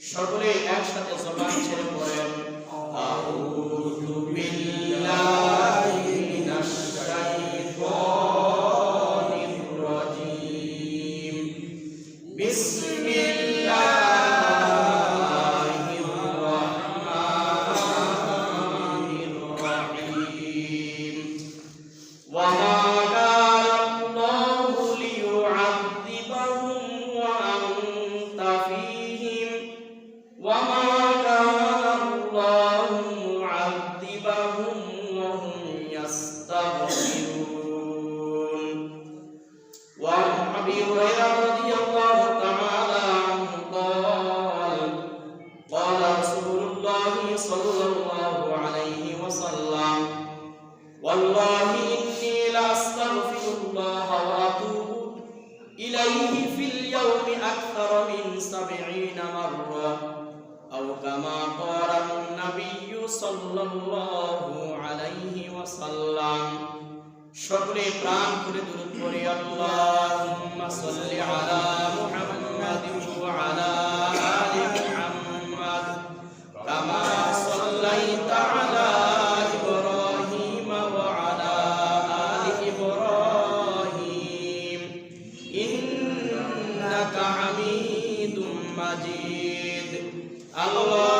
সকলে একসাথে সবাই ছেড়ে পড়েন। বিল্লাহি। Alô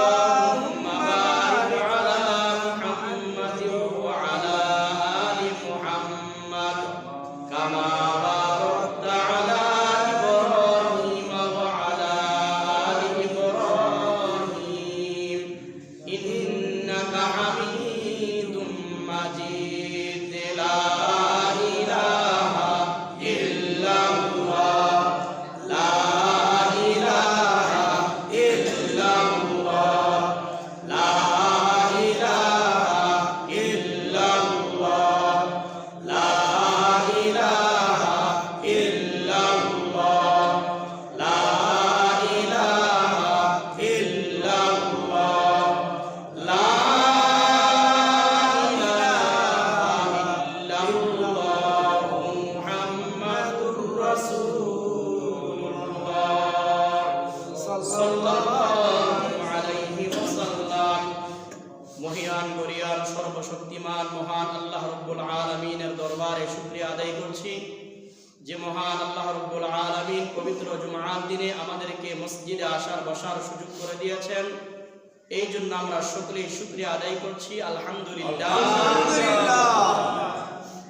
করছি আলহামদুলিল্লাহ।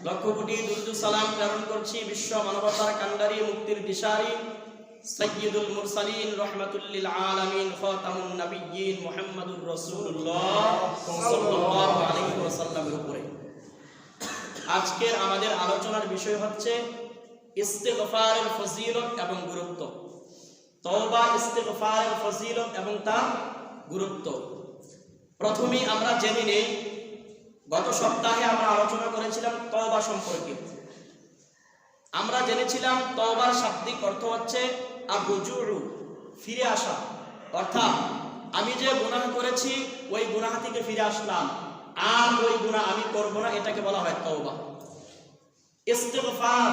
লক্ষ কোটি দুরুদ সালাম প্রেরণ করছি বিশ্ব মানবতার কান্ডারি মুক্তির দিশারি সৈয়দুল মুরসালিন রহমাতুল্লিল আলামিন খাতামুন নবিয়্যিন মুহাম্মাদুর রাসূলুল্লাহ সাল্লাল্লাহু আলাইহি ওয়াসাল্লামের উপরে। আজকের আমাদের আলোচনার বিষয় হচ্ছে ইস্তেগফারের ফজিলত এবং গুরুত্ব। তওবা ইস্তেগফারের ফজিলত এবং তার গুরুত্ব। প্রথমেই আমরা জেনে নেই, গত সপ্তাহে আমরা আলোচনা করেছিলাম তওবা সম্পর্কে। আমরা জেনেছিলাম তওবার শাব্দিক অর্থ হচ্ছে আররুজুউ, ফিরে আসা। অর্থাৎ আমি যে গুনাহ করেছি, ওই গুনাহ থেকে ফিরে আসলাম। আর ওই গুনাহ আমি করব না, এটাকে বলা হয় তওবা। ইস্তিগফার,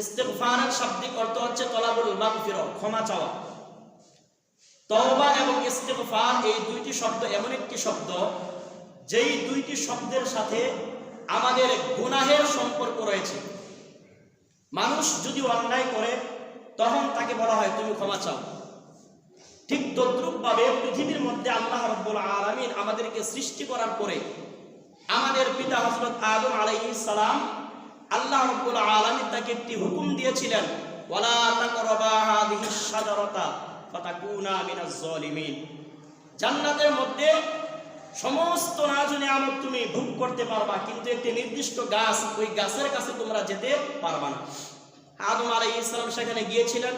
ইস্তিগফারের শাব্দিক অর্থ হচ্ছে তলাবুল মাগফিরা ক্ষমা চাওয়া। তওবা এবং ইস্তিগফার এই দুইটি শব্দ এমন একটি শব্দ, যেই দুইটি শব্দের সাথে আমাদের গুনাহের সম্পর্ক রয়েছে। মানুষ যদি অন্যায় করে, তখন তাকে বলা হয়, তুমি ক্ষমা চাও। ঠিক তদ্রুপ ভাবে পৃথিবীর মধ্যে আল্লাহ রব্বুল আলামিন আমাদেরকে সৃষ্টি করার পরে, আমাদের পিতা হযরত আদম আলাইহিস সালাম আল্লাহ রব্বুল আলামিন তাকে একটি হুকুম দিয়েছিলেন, ওয়ালা তাকরাবা হাদিহিস ফাতাকুনা মিনাজ জালিমিন জান্নাতের মধ্যে সমস্ত নাজু নিয়ামত তুমি ভোগ করতে পারবা কিন্তু একটি নির্দিষ্ট গাছ ওই গাছের কাছে তোমরা যেতে পারবা না। আদম আলাইহিস ইসলাম সেখানে গিয়েছিলেন।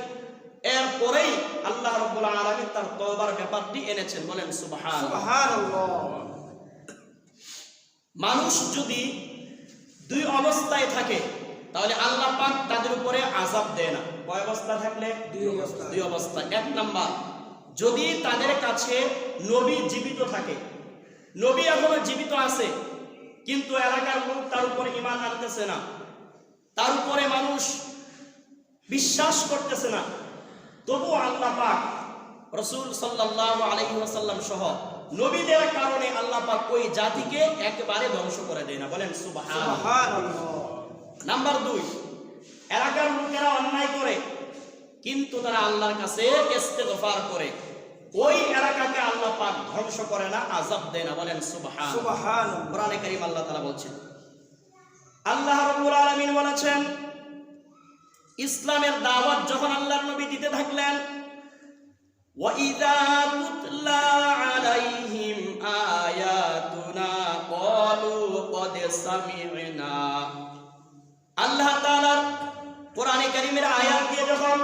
এরপরেই আল্লাহ রব্বুল আলামিন তার তওবার ব্যাপারটি এনেছেন বলেন সুবহান। মানুষ যদি দুই অবস্থায় থাকে তাহলে আল্লাহ পাক তাদের উপরে আযাব দেয় না। কয় অবস্থা থাকলে? দুই অবস্থা। দুই অবস্থা। এক নাম্বার যদি তাদের কাছে নবী জীবিত থাকে নবী এখনও জীবিত আছে কিন্তু এলাকার লোক তার উপরে ইমান আনতেছে না তার উপরে মানুষ বিশ্বাস করতেছে না তবু আল্লাহ পাক রসুল সাল্লাল্লাহু আলাইহি ওয়াসাল্লাম সহ নবীদের কারণে আল্লাহ পাক ওই জাতিকে একেবারে ধ্বংস করে দেয় না। বলেন সুবহান নাম্বার দুই এলাকার লোকেরা অন্যায় করে কিন্তু তারা আল্লাহর কাছে ইস্তেগফার করে। ওই এলাকাকে আল্লাহ পাক ধ্বংস করে না আজাব দেয় না। বলেন সুবহান। সুবহান। কোরআনে কারীম আল্লাহ তাআলা বলছেন। আল্লাহ রাব্বুল আলামিন বলেছেন ইসলামের দাওয়াত যখন আল্লাহর নবী দিতে থাকলেন ওয়াইদা তুতলা আলাইহিম আয়াতুনা ক্বালু ক্বাদ সামি'না। আল্লাহ তাআলা কোরআনে কারীমের আয়াত দিয়ে যখন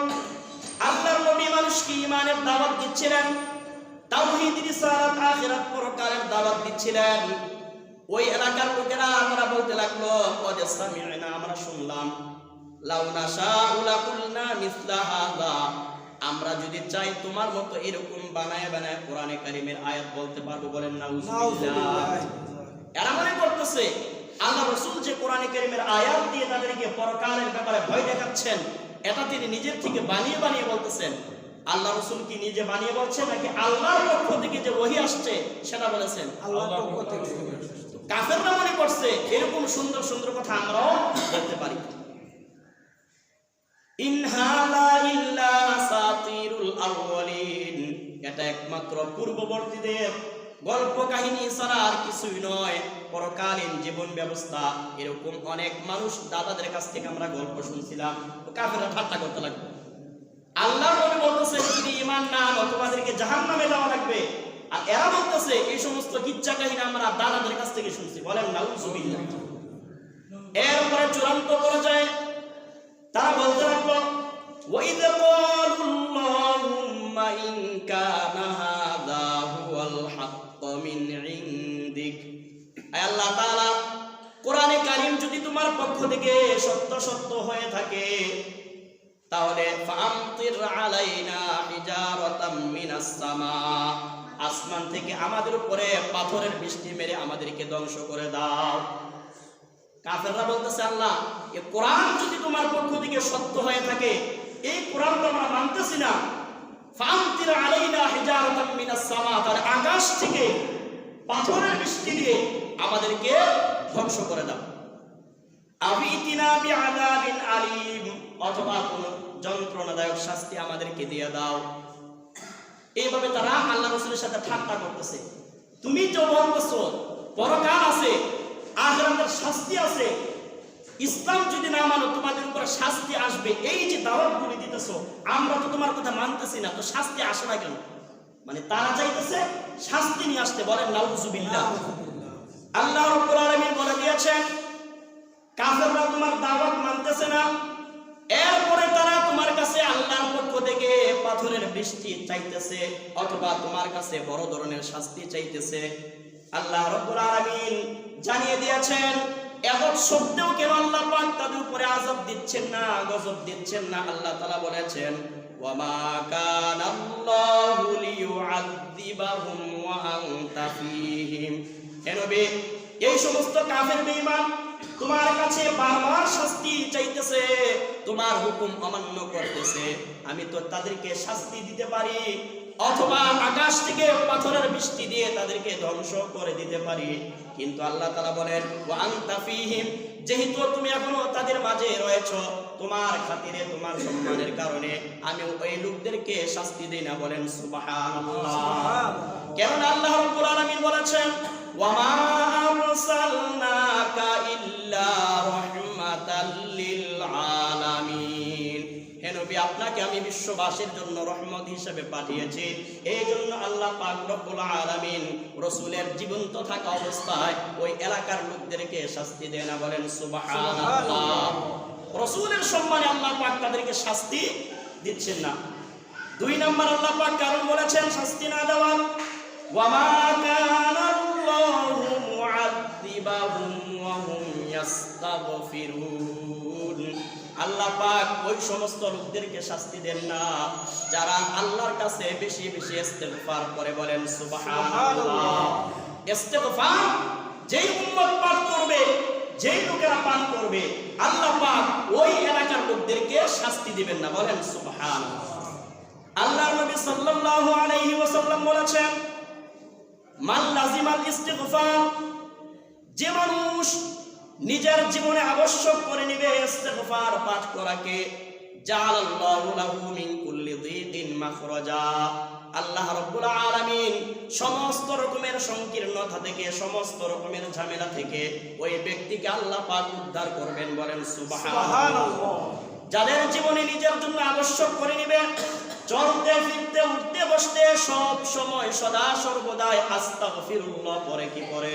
আল্লাহর নবী মানুষকে ঈমানের দাওয়াত দিচ্ছিলেন তাওহীদ রিসালাত আখিরাত পরকালের দাওয়াত দিচ্ছিলেন। ওই এলাকার লোকেরা আমরা বলতে লাগল কদ সামি'না আমরা শুনলাম লাউ নাশাউ লাকুলনা মিসলা হাযা আমরা যদি চাই তোমার মতো এরকম বানায় বানায় কোরআনে কারীমের আয়াত বলতে পারব বলেন নাউজুবিল্লাহ। এরা মনে করতেছে আল্লাহ রসুল যে কোরআনে কারীমের আয়াত দিয়ে তাদেরকে পরকালের ব্যাপারে ভয় দেখাচ্ছেন এটা তিনি নিজের থেকে বানিয়ে বানিয়ে বলতেছেন আল্লাহ রসুল কি নিজে বানিয়ে বলছেন নাকি আল্লাহর পক্ষ থেকে যে ওহী আসছে সেটা বলেছেন? কাফেররা মনে করছে এরকম সুন্দর সুন্দর কথা আমরাও বলতে পারি। ইন হাযা ইল্লা আসাতিরুল আউয়ালিন। এটা একমাত্র পূর্ববর্তীদের গল্প কাহিনী ছাড়া আর কিছুই নয়। পরকালীন জীবন ব্যবস্থা, এরকম অনেক মানুষ দাদাদের কাছ থেকে আমরা গল্প শুনছিলাম। কাফেরা ঠাট্টা করতে লাগবে আল্লাহ নবী বলতেছে, যদি ইমান না তোমাদেরকে জাহান নামে যাওয়া লাগবে। আর এরা বলতেছে, এই সমস্ত কিচ্ছা কাহিনী আমরা দাদাদের কাছ থেকে শুনছি। বলেন না উজুবিল্লাহ এরপরে চূড়ান্ত পর্যায়ে তারা বলতে লাগল ওই দেব পক্ষ থেকে সত্য সত্য হয়ে থাকে। তাহলে আসমান থেকে আমাদের উপরে পাথরের বৃষ্টি মেরে আমাদেরকে ধ্বংস করে দাও। কাফেররা বলতেছে, আল্লাহ, এ কোরআন যদি তোমার পক্ষ থেকে সত্য হয়ে থাকে, এই কোরআন তো আমরা মানতেছি না। আকাশ থেকে পাথরের বৃষ্টি দিয়ে আমাদেরকে ধ্বংস করে দাও। আবিতিনা বিআযাবিন আলিম। অথবা কোন যন্ত্রণাদায়ক শাস্তি আমাদেরকে দিয়ে দাও। এইভাবে তারা আল্লাহ রসুলের সাথে ঠাট্টা করতেছে। তুমি যে বলতেছো পরকাল আছে আখরাতের শাস্তি আছে। ইসলাম যদি না মানো তোমাদের উপরে শাস্তি আসবে। এই যে দাওয়াত গুলি দিতেছো আমরা তো তোমার কথা মানতেছি না তো শাস্তি আসে না কেন? মানে তারা চাইতেছে শাস্তি নিয়ে আসতে বলেন নাউজুবিল্লাহ। আল্লাহ রাব্বুল আলামিন বলে দিয়েছেন কাফেররা তোমার দাওয়াত মানতেছে না। এরপরে তারা তোমার কাছে আল্লাহর পক্ষ থেকে পাথরের বৃষ্টি চাইতেছে অথবা তোমার কাছে বড় ধরনের শাস্তি চাইতেছে। আল্লাহ রব্বুল আলামিন জানিয়ে দিয়েছেন এত সত্ত্বেও কেন আল্লাহ পাক তাদের উপরে আযাব দিচ্ছেন না, গজব দিচ্ছেন না? আল্লাহ তাআলা বলেছেন, ওয়ামা কানা আল্লাহু লিয়ুআযযিবাহুম ওয়া আনতা ফীহিম। নবী, এই সমস্ত কাফের বেঈমান তোমার কাছে বারবার শাস্তি চাইতেছে তোমার হুকুম অমান্য করতেছে। আমি তো তাদেরকে শাস্তি দিতে পারি অথবা আকাশ থেকে পাথরের বৃষ্টি দিয়ে তাদেরকে ধ্বংস করে দিতে পারি। কিন্তু আল্লাহ তাআলা বলেন ওয়া আনতা ফীহিম যেহেতু তুমি এখনও তাদের মাঝে রয়েছো তোমার খাতিরে তোমার সম্মানের কারণে আমি ওই লোকদেরকে শাস্তি দেই না বলেন সুবহানাল্লাহ। কেননা আল্লাহ রাব্বুল আলামিন বলেছেন আপনাকে আমি বিশ্ববাসীর জন্য রহমত পাঠিয়েছি। এই জন্য আল্লাহ পাক রসুলের জীবন্ত থাকা অবস্থায় ওই এলাকার লোকদেরকে শাস্তি না, বলেন রসুলের সম্মানে আল্লাহ পাক তাদেরকে শাস্তি দিচ্ছেন না। দুই নম্বর আল্লাহ পাক কারণ বলেছেন, শাস্তি না দেওয়ার। আল্লাহ পাক ওই সমস্ত লোকদেরকে শাস্তি দেন না, যারা আল্লাহর কাছে বেশি বেশি ইস্তেগফার করে বলেন সুবহানাল্লাহ। ইস্তেগফার যেই উম্মত পাঠ করবে, যেই লোকেরা পাঠ করবে, আল্লাহ পাক ওই এলাকার লোকদেরকে শাস্তি দিবেন না বলেন সুবহানাল্লাহ। আল্লাহ নবী সাল্লাল্লাহু আলাইহি ওয়াসাল্লাম বলেছেন, মান লাজিমাল ইস্তিগফার যে মানুষ নিজের জীবনে আবশ্যক করে নিবে ইস্তিগফার পাঠ করাকে জাআলাল্লাহু লাহু মিন কুল্লি যিদিন মাখরাজা। আল্লাহ রাব্বুল আলামিন সমস্ত রকমের সংকীর্ণতা থেকে সমস্ত রকমের ঝামেলা থেকে ওই ব্যক্তিকে আল্লাহ পাক উদ্ধার করবেন বলেন সুবহানাল্লাহ। যাদের জীবনে নিজের জন্য আবশ্যক করে নিবে চলতে ফিরতে উঠতে বসতে সব সময় সদা সর্বদাই আস্তাগফিরুল্লাহ পরে কি পরে?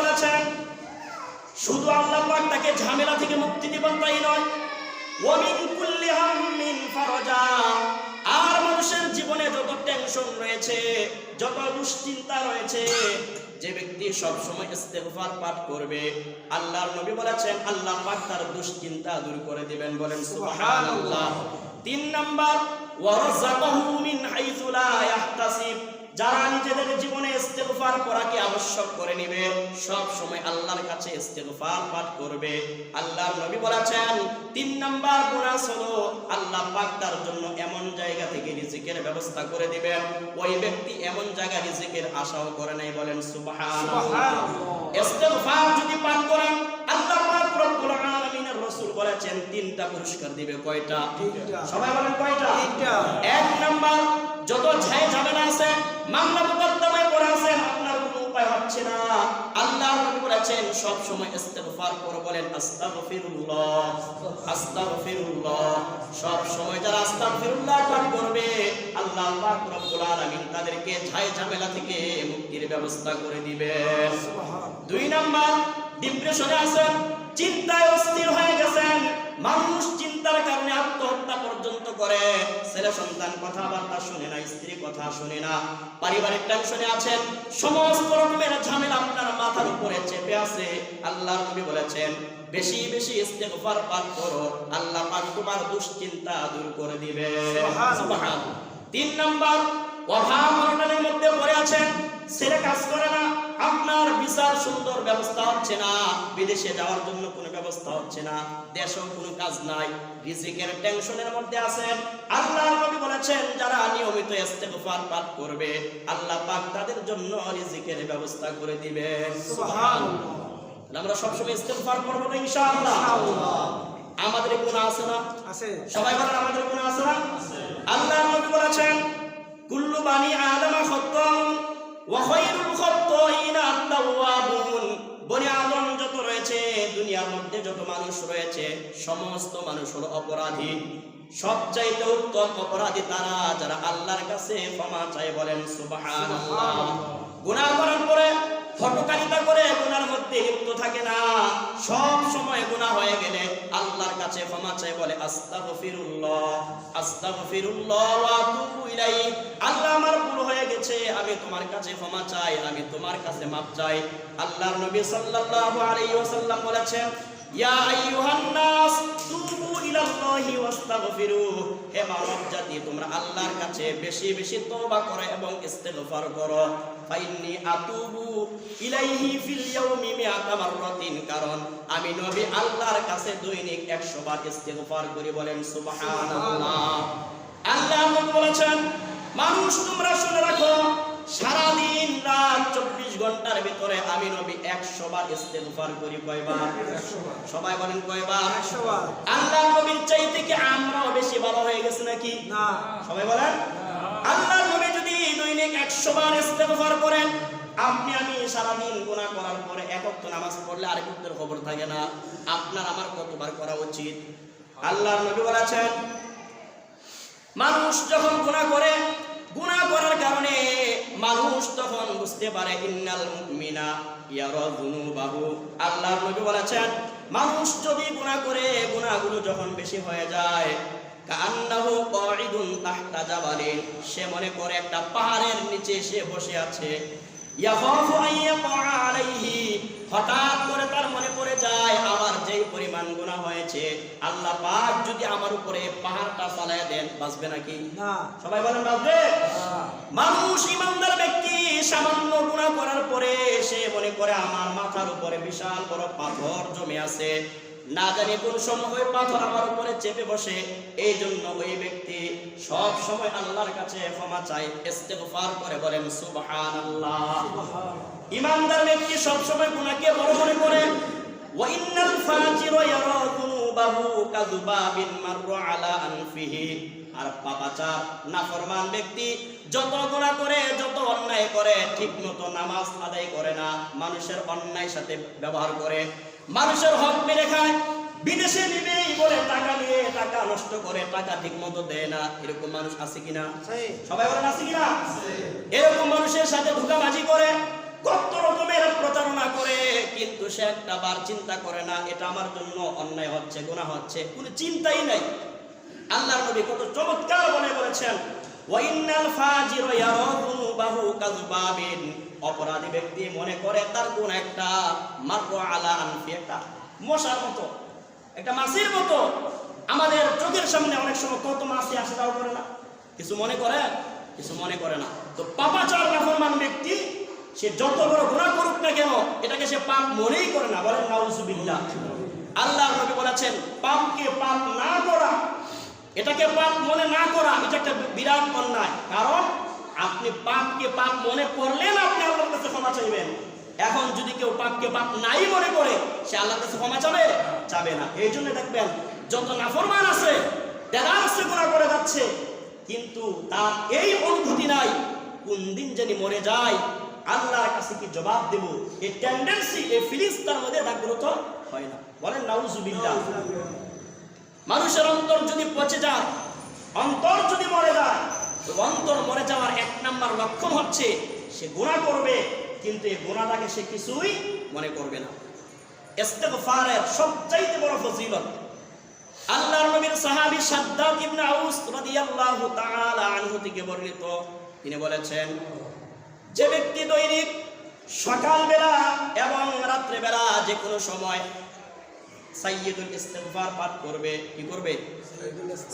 শুধু আল্লাহ পাক তাকে ঝামেলা থেকে মুক্তি দিবেন তাই নয়। ওয়ামিন কুল্লি হাম্মিন ফারাজা। আর মানুষের জীবনে যত টেনশন রয়েছে, যত দুশ্চিন্তা রয়েছে, যে ব্যক্তি সব সময় ইস্তেগফার পাঠ করবে, আল্লাহর নবী বলেছেন, আল্লাহ পাক তার দুশ্চিন্তা দূর করে দিবেন, বলেন সুবহানাল্লাহ। তিন নাম্বার ওয়ারযাকাহু মিন হাইসু লা ইয়াহতাসিব যারা নিজেদের জীবনে ইস্তেগফার করাকে আবশ্যক করে নেবে সব সময় আল্লাহর কাছে ইস্তেগফার পাঠ করবে। আল্লাহর নবী বলেছেন তিন নাম্বার বোনাস হলো আল্লাহ পাক তার জন্য এমন জায়গা থেকে রিজিকের ব্যবস্থা করে দিবেন। ওই ব্যক্তি এমন জায়গা রিজিকের আশাও করে নাই বলেন সুবহানাল্লাহ। ইস্তেগফার যদি পাঠ করেন আল্লাহ পাক রব্বুল আলামিনের রাসূল বলেছেন তিনটা পুরস্কার দিবে কয়টা? সবাই বলেন কয়টা? এক নাম্বার যত ঝাই ঝামেলা আছে মামলা মোকদ্দমায় পড়ে আছেন আপনার কোনো উপায় হচ্ছে না। আল্লাহ নবী বলেছেন সব সময় ইস্তেগফার করে বলেন আস্তাগফিরুল্লাহ আস্তাগফিরুল্লাহ। সব সময় যারা আস্তাগফিরুল্লাহ পাঠ করবে আল্লাহ পাক রব্বুল আলামিন তাদেরকে ঝাই ঝামেলা থেকে মুক্তির ব্যবস্থা করে দিবেন। দুই নাম্বার ডিপ্রেশনে আছেন চিন্তায় অস্থির হয়ে গেছেন। মানুষ চিন্তার কারণে পর্যন্ত করে ছেলে সন্তান কথাবার্তা শুনে না স্ত্রী কথা শুনে না পারিবারিক টেনশনে আছেন সমস্ত রকমের ঝামেলা আপনার মাথার উপরে চেপে আছে আল্লাহ নবী বলেছেন বেশি বেশি ইস্তেগফার পাঠ করো আল্লাহ পাক তোমার দুশ্চিন্তা দূর করে দিবে। তিন নাম্বার অভাব অনটনের মধ্যে পড়ে আছেন ছেলে কাজ করে না আপনার বিচার সুন্দর ব্যবস্থা হচ্ছে না বিদেশে যাওয়ার জন্য কোনো ব্যবস্থা হচ্ছে না দেশেও কোনো কাজ নাই রিজিকের টেনশনের মধ্যে আছেন। আল্লাহর নবী বলেছেন যারা নিয়মিত ইস্তেগফার পাঠ করবে আল্লাহ পাক তাদের জন্য রিজিকের ব্যবস্থা করে দিবেন সুবহানাল্লাহ। আমরা সবসময় ইস্তেগফার করব না ইনশাআল্লাহ। আমাদের গুনাহ আছে না? আছে। সবাই বলেন আমাদের গুনাহ আছে না? আল্লাহ নবী বলেছেন কুল্লু বানি আদম খাত্তাউন ওয়া খাত্তাইনা আত-তাওয়াবুন বনি আদম যত রয়েছে দুনিয়ার মধ্যে যত মানুষ রয়েছে সমস্ত মানুষ হলো অপরাধী। সবচাইতে উত্তম অপরাধী তারা যারা আল্লাহর কাছে ক্ষমা চায় বলেন সুবহানাল্লাহ। গুনাহ করার পরে ফটকারিতা করে গুনার মধ্যে লিপ্ত থাকে না। সব সময় গুনাহ হয়ে গেলে আল্লাহর কাছে ক্ষমা চাই বলে আল্লাহ আমার ভুল হয়ে গেছে, আমি তোমার কাছে ক্ষমা চাই, আমি তোমার কাছে মাপ চাই। আল্লাহর নবী বলেছেন তুবু তোমরা আল্লাহর কাছে বেশি বেশি তওবা করো এবং ইস্তেগফার করো। ফাইন্নি আতুবু ইলাইহি ফিল ইয়াউমি মিআতা মাররাতিন কারণ আমি নবী আল্লাহর কাছে দৈনিক 100 বার ইস্তেগফার করি বলেন সুবহানাল্লাহ। আল্লাহ নবী বলেছেন মানুষ তোমরা শুনে রাখো সারা দিন রাত চব্বিশ ঘণ্টার ভিতরে আমি নবী একশো বার ইস্তেগফার করি কয়বার? সবাই বলেন কয়বার? একশো বার। আল্লাহ নবীর চাইতে কি আমরাও বেশি ভালো হয়ে গেছে নাকি? না। সবাই বলেন? আল্লাহ একশো বার ইস্তেগফার করেন, আপনি আমি গুনাহ করার পরে নামাজ পড়লে খবর থাকে না। আপনার আমার কতবার করা উচিত? নবী বলেছেন, মানুষ যখন গুনাহ করে, গুনাহ করার কারণে মানুষ তখন বুঝতে পারে, ইন্নাল ইয়ারা যুনুবাহু। আল্লাহর নবী বলেছেন, মানুষ যদি গুনাহ করে, গুনাহগুলো যখন বেশি হয়ে যায় কান্নাহু কাঈদুন তাহতা জাবালিন সে মনে করে একটা পাহাড়ের নিচে সে বসে আছে। ইয়াখাফু আন আলাইহি হঠাৎ করে তার মনে পড়ে যায় আমার যেই পরিমাণ গুনাহ হয়েছে আল্লাহ পাক যদি আমার উপরে পাহাড়টা চালায় দেন বাঁচবে নাকি? না। সবাই বলেন বাঁচবে? মানুষ ইমানদার ব্যক্তি সামান্য গুনাহ করার পরে সে মনে করে আমার মাথার উপরে বিশাল বড় পাথর জমে আছে। না জানি কোন সময় পাথর আমার উপরে চেপে বসে এই জন্য ওই ব্যক্তি সব সময় আল্লাহর কাছে ক্ষমা চায় ইস্তেগফার করে বলেন সুবহানাল্লাহ। ইমানদার ব্যক্তি সব সময় গুনাহকে বড় মনে করে ওয়া ইন্নাল ফাজির ইয়ারা যুনুবাহু কাযুবাবিন মাররা আলা আনফিহি। আর পাপাচার নাফরমান ব্যক্তি যত গুনাহ করে যত অন্যায় করে ঠিকমতো নামাজ আদায় করে না মানুষের অন্যায়ের সাথে ব্যবহার করে। মানুষের হক মেরে খায় বিদেশে নিবেই বলে টাকা নিয়ে টাকা নষ্ট করে টাকা ঠিকমতো দেয় না। এরকম মানুষ আছে কিনা? সবাই বলেন আছে কিনা? এরকম মানুষের সাথে ধোকাবাজি করে কত রকমের প্রতারণা করে কিন্তু সে একটা বার চিন্তা করে না এটা আমার জন্য অন্যায় হচ্ছে গুনাহ হচ্ছে কোনো চিন্তাই নাই। আল্লাহর নবী কত চমৎকার বলে বলেছেন ওয়াইনাল ফাজির কাযবাবিন অপরাধী ব্যক্তি মনে করে তার গুণ একটা মাররু আলা আনফি একটা। মশার মতো, একটা মাছির মতো। আমাদের চোখের সামনে অনেক সময় কত মাছি আসে তাও করে না। কিছু মনে করে, কিছু মনে করে না। তো পাপাচার নাফরমান ব্যক্তি, সে যত বড় গুনাহ করুক না কেন, এটাকে সে পাপ মনেই করে না। বলেন নাউজুবিল্লাহ আল্লাহ নবী বলেছেন, পাপকে পাপ না করা, এটাকে পাপ মনে না করা, এটা একটা বিরাট অন্যায়। কারণ আপনি পাপকে পাপ মনে করলেন আপনি আল্লাহর কাছে ক্ষমা চাইবেন। এখন যদি কেউ পাপকে পাপ নাই মনে করে, সে আল্লাহর কাছে ক্ষমা চাবে? চাবে না। এই জন্য দেখবেন, যত নাফরমান আছে দেখা আছে গুণা করে যাচ্ছে, কিন্তু তার এই অনুভূতি নাই। কোন দিন জানি মরে যায়, আল্লাহর কাছে কি জবাব দেব? এই টেন্ডেন্সি এই ফিলিংস তার মধ্যে জাগ্রত হয় না। বলেন নাউজুবিল্লাহ মানুষের অন্তর যদি পচে যায়, অন্তর যদি মরে যায় অন্তর মরে যাওয়ার এক নাম্বার লক্ষণ হচ্ছে সে গুণা করবে, কিন্তু এই গুণাটাকে সে কিছুই মনে করবে না। ইস্তেগফারের সবচাইতে বড় ফজিলত। আল্লাহর নবীর সাহাবী সাদ্দাদ ইবনে আউস রাদিয়াল্লাহু তাআলা আনহু থেকে বর্ণিত। তিনি বলেছেন, যে ব্যক্তি দৈনিক সকালবেলা এবং রাত্রেবেলা যে কোনো সময় সাইয়্যিদুল ইস্তিগফার পাঠ করবে, কি করবে?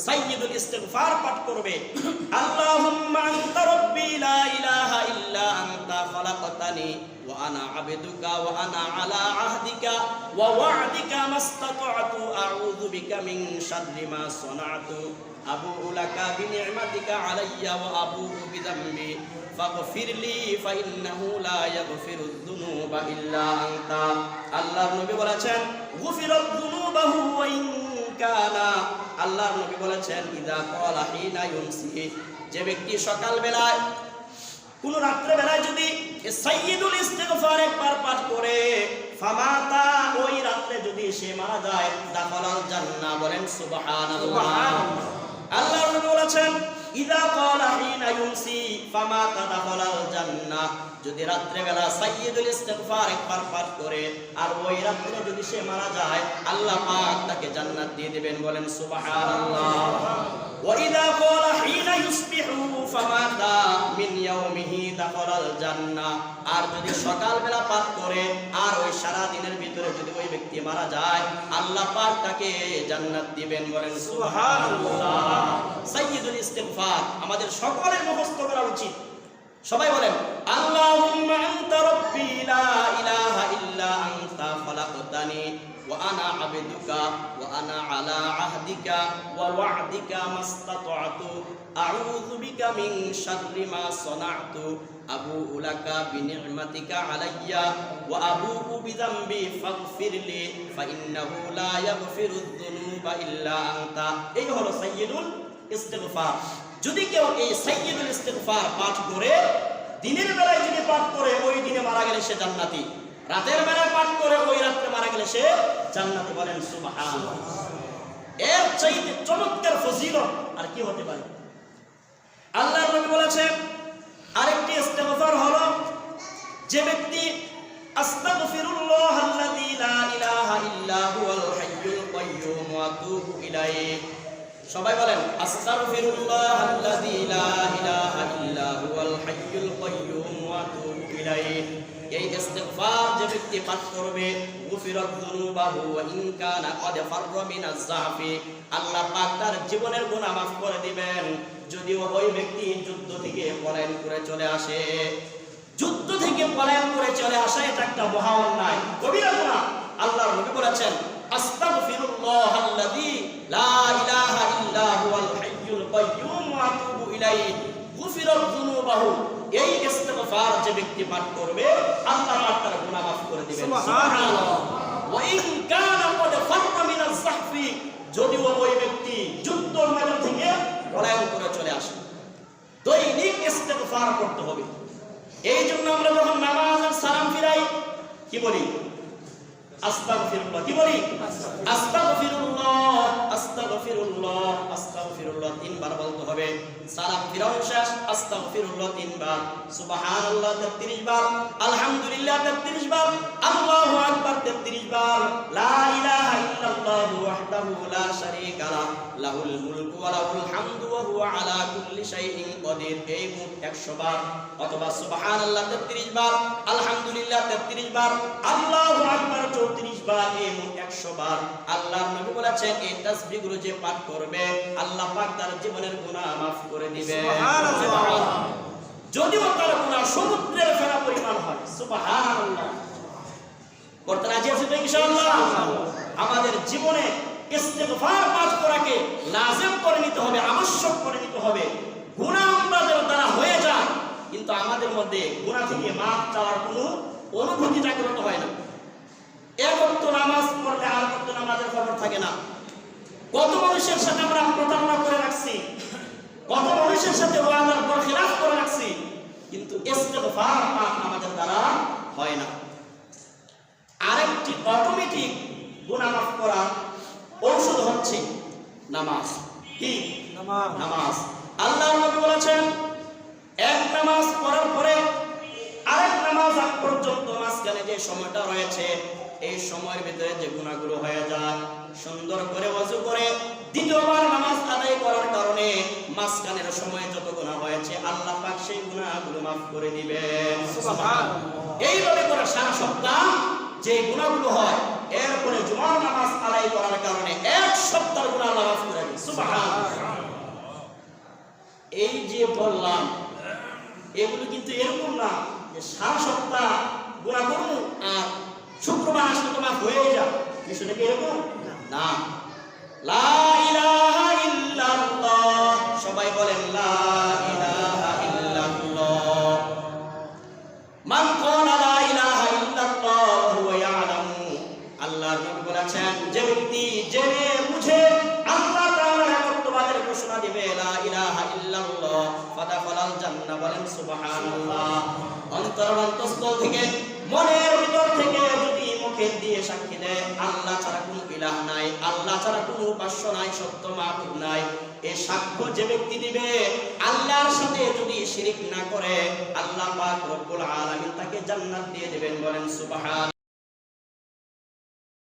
সাইয়্যিদুল ইস্তিগফার পাঠ করবে। আল্লাহুম্মা আনতা রাব্বি লা ইলাহা ইল্লা আনতা খালাকতানি ওয়া আনা আবদুকা ওয়া আনা আলা আহদিকা ওয়া ওয়া'দিকা মাস্তাতা'তু। আউযু বিকা মিন শাররি মা সানা'তু। আবুউ লাকা বিনি'মাতিকা আলাইয়া ওয়া আবুউ বিযামবি। ফাগফির লি ফাইন্নাহু লা ইয়াগফিরুয যুনুবা ইল্লা আনতা আল্লাহর নবী বলেছেন গুফিরাত যুনুবাহু ওয়া ইন কানা। আল্লাহর নবী বলেছেন ইদা হিনা ইউমসি যে ব্যক্তি সকাল বেলায় কোন রাত্রে বেলায় যদি এ সাইয়্যিদুল ইস্তিগফার একবার পাঠ করে ফামাতা ওই রাত্রে যদি সে মারা যায় দাখালাল জান্নাহ বলেন সুবহানাল্লাহ। আল্লাহর নবী বলেছেন ইদা হিনা ইউমসি ফামাতা দাখালাল জান্নাহ। যদি রাত্রেবেলা সাইয়েদুল ইসলাম ফার একবার পাঠ করে, আর ওই রাত্রে যদি সে মারা যায়, আল্লাহ পাক তাকে জান্নাত দিয়ে দিবেন, বলেন সুবহানাল্লাহ। ওয়াইদা ক্বালা হিনা ইউসবিহু ফামাতা মিন ইয়াউমিহি দাখালাল জান্নাহ। আর যদি সকালবেলা পাঠ করে, আর ওই সারা দিনের ভিতরে যদি ওই ব্যক্তি মারা যায়, আল্লাহ পাক তাকে জান্নাত দিবেন, বলেন সুবহানাল্লাহ। সাইয়েদুল ইস্তেগফার আমাদের সকলের মুখস্থ করা উচিত। সবাই বলেন, আল্লাহুম্মা আনতা রাব্বি লা ইলাহা ইল্লা আনতা খালাকতানি ওয়া আনা আবদুকা ওয়া আনা আলা আহদিকা ওয়া ওয়া'দিকা মাস্তাতা'তু। আউযু বিকা মিন শাররি মা সানা'তু। আবুউ লাকা বিনি'মাতিকা আলাইয়া ওয়া আবুউ বিযামবি ফাগফির লি ফাইন্নাহু লা ইয়াগফিরুয যুনুবা ইল্লা আনতা। এই হলো সাইয়্যিদুল ইস্তিগফার। যদি কেউ এই সাইয়্যিদুল ইস্তিগফার পাঠ করে, দিনের বেলায় যদি পাঠ করে, ওই দিনে মারা গেলে সে জান্নাতি। রাতের বেলায় পাঠ করে, ওই রাত্রে মারা গেলে সে জান্নাতি বলেন সুবহানাল্লাহ। এর চাইতে চমৎকার ফজিলত আর কি হতে পারে? আল্লাহর নবী বলেছেন, আরেকটি ইস্তেগফার হলো যে ব্যক্তি, আস্তাগফিরুল্লাহ আল্লাযী লা ইলাহা ইল্লা হুয়াল হাইয়ুল কাইয়্যুম ওয়া আতুবু ইলাইহি। সবাই বলেন, আস্তাগফিরুল্লাহ আল্লাযী লা ইলাহা ইল্লা হুয়াল হাইয়ুল কাইয়্যুম ওয়া আতুবু ইলাইহি। এই ইস্তিগফার যে ব্যক্তি পাঠ করবে, গুফিরাত যুনুবাহু ওয়া ইন কানা ক্বাদ ফাররা মিনাজ যাহফি। আল্লাহ পাক তার জীবনের গুনাহ মাফ করে দিবেন। যদিও ওই ব্যক্তি যুদ্ধ থেকে পলায়ন করে চলে আসে। যুদ্ধ থেকে পলায়ন করে চলে আসা এটা একটা মহা অন্যায় কবিরা গুনাহ। আল্লাহর নবী বলেছেন আস্তাগফিরুল্লাহ আল্লাযী লা ইলাহা ইল্লা হুয়াল হাইয়ুল কাইয়্যুম ওয়া আতুবু ইলাইহি গুফিরাত যুনুবাহু। এই ইস্তিগফার যে ব্যক্তি পাঠ করবে আল্লাহ পাক তার গুনাহ মাফ করে দিবেন। সুবহানাল্লাহ। ওয়া ইন কানা ক্বাদ ফাররা মিনাজ যাহফি যদিও ওই ব্যক্তি যুদ্ধ ময়দান থেকে পলায়ন করে চলে আসে। দৈনিক ইস্তেগফার করতে হবে। এই জন্য আমরা যখন নামাজের সালাম ফিরাই কি বলি? আস্তাগফিরুল্লাহ, কি বলি? আস্তাগফিরুল্লাহ আস্তাগফিরুল্লাহ আস্তাগফিরুল্লাহ তিনবার বলতে হবে। সালাম ফিরানো শেষ, আস্তাগফিরুল্লাহ তিনবার। সুবহানাল্লাহ 33 বার, আলহামদুলিল্লাহ 33 বার, আল্লাহু আকবার 33 বার। লা ইলাহা ইল্লাল্লাহু ওয়াহদাহু লা শারীকা লা, লাহুল মুলকু ওয়া লাহুল হামদু ওয়া আলা কুল্লি শাইইন কাদির। এই মোট 100 বার, অথবা সুবহানাল্লাহ 33 বার, আলহামদুলিল্লাহ 33 বার, আল্লাহু আকবার 34 বার এই মোট 100 বার আল্লাহর নবী বলেছেন এই তাসবিহগুলো যে পাঠ করবে আল্লাহ পাক তার জীবনের গুনাহ maaf করে সুবহানাল্লাহ। যদিও তার গুনাহ সমুদ্রের ফেনা পরিমাণ হয় সুবহানাল্লাহ। করতে রাজি আছি ইনশাআল্লাহ? আমাদের জীবনে ইস্তেগফার পাঠ করাকে লাজিম করে নিতে হবে আবশ্যক করে নিতে হবে। গুনাহ আমাদের দ্বারা হয়ে যায় কিন্তু আমাদের মধ্যে গুনাহ থেকে মাফ চাওয়ার কোনো অনুভূতি জাগ্রত হয় না। এক ওয়াক্ত নামাজ পড়লে আর ওয়াক্ত নামাজের খবর থাকে না। কত মানুষের সাথে আমরা প্রতারণা করে রাখছি কত মানুষের সাথে ওয়াদার পর খিলাফ করে রাখছি কিন্তু ইস্তেগফার পাঠ আমাদের দ্বারা হয় না। আরেকটি অটোমেটিক গুনাহ মাফ করার ঔষধ হচ্ছে নামাজ। কি? নামাজ। নামাজ। আল্লাহর নবী বলেছেন এক নামাজ পড়ার পরে আরেক নামাজ আগ পর্যন্ত মাঝখানে যে সময়টা রয়েছে এই সময়ের ভিতরে যে গুণাগুলো হয়ে যায় সুন্দর করে ওযু করে দ্বিতীয়বার নামাজ আদায় করার কারণে মাঝখানের সময় যত গুনাহ হয়েছে আল্লাহ পাক সেই গুনাহগুলো মাফ করে দিবেন এইভাবে করে সারা সপ্তাহ যে গুণাগুলো হয় এরপরে জুমার নামাজ আদায় করার কারণে এক সপ্তাহ গুনাহ আল্লাহ মাফ করে সুবহানাল্লাহ। এই যে বললাম এগুলো কিন্তু এরকম না যে সারা সপ্তাহ গুণা করব আর শুক্রবার আসলে তোমার হয়ে যাও বিষয়টা কি এরকম? সাক্ষ্য যে ব্যক্তি দিবে, আল্লাহর সাথে যদি শিরিক না করে, আল্লাহ পাক রব্বুল আলামিন তাকে জান্নাত দিয়ে দিবেন বলেন সুবহান